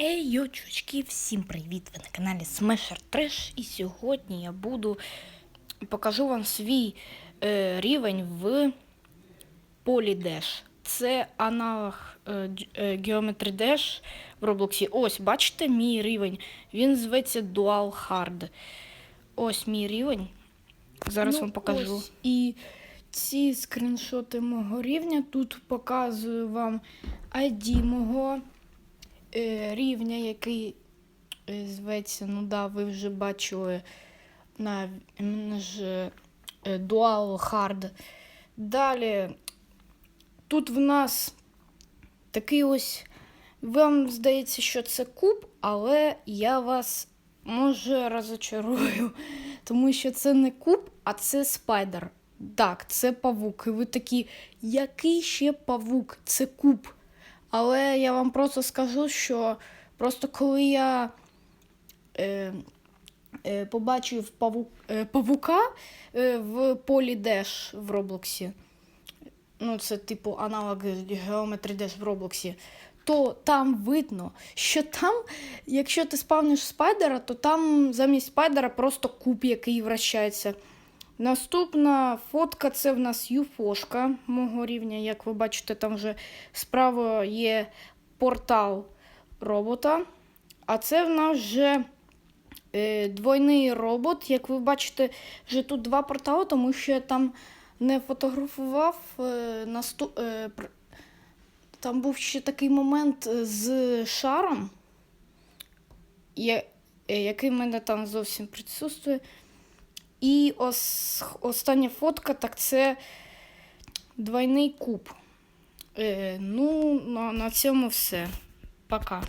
Ей, йо, всім привіт! Ви на каналі Smasher Trash і сьогодні я буду покажу вам свій е, рівень в Polydash. Це аналог е, е, Geometry Dash в Роблоксі. Ось, бачите мій рівень? Він зветься Dual Hard. Ось мій рівень. Зараз Ну, вам покажу. ось. І ці скріншоти мого рівня тут показую вам ID мого рівня, який е, зветься, ну да, ви вже бачили на е, Dual Hard. Далі тут в нас такий ось. Вам здається, що це куб, але я вас може розочарую, тому що це не куб, а це спайдер. Так, це павук. І ви такі, який ще павук? Це куб. Але я вам просто скажу, що просто коли я е, е, побачив павук, е, павука е, в полі Dash в Роблоксі, ну це типу аналог Geometry Dash в Роблоксі, то там видно, що там, якщо ти спавниш спайдера, то там замість спайдера просто куб, який вращається. Наступна фотка це в нас юфошка мого рівня. Як ви бачите, там вже справа є портал робота. А це в нас вже е, двойний робот. Як ви бачите, вже тут два портали, тому що я там не фотографував е, наступ, е, там був ще такий момент е, з шаром, я- е, який в мене там зовсім присутствує. І ос, остання фотка, так це двойний куб. Е, ну, на, на цьому все. Пока.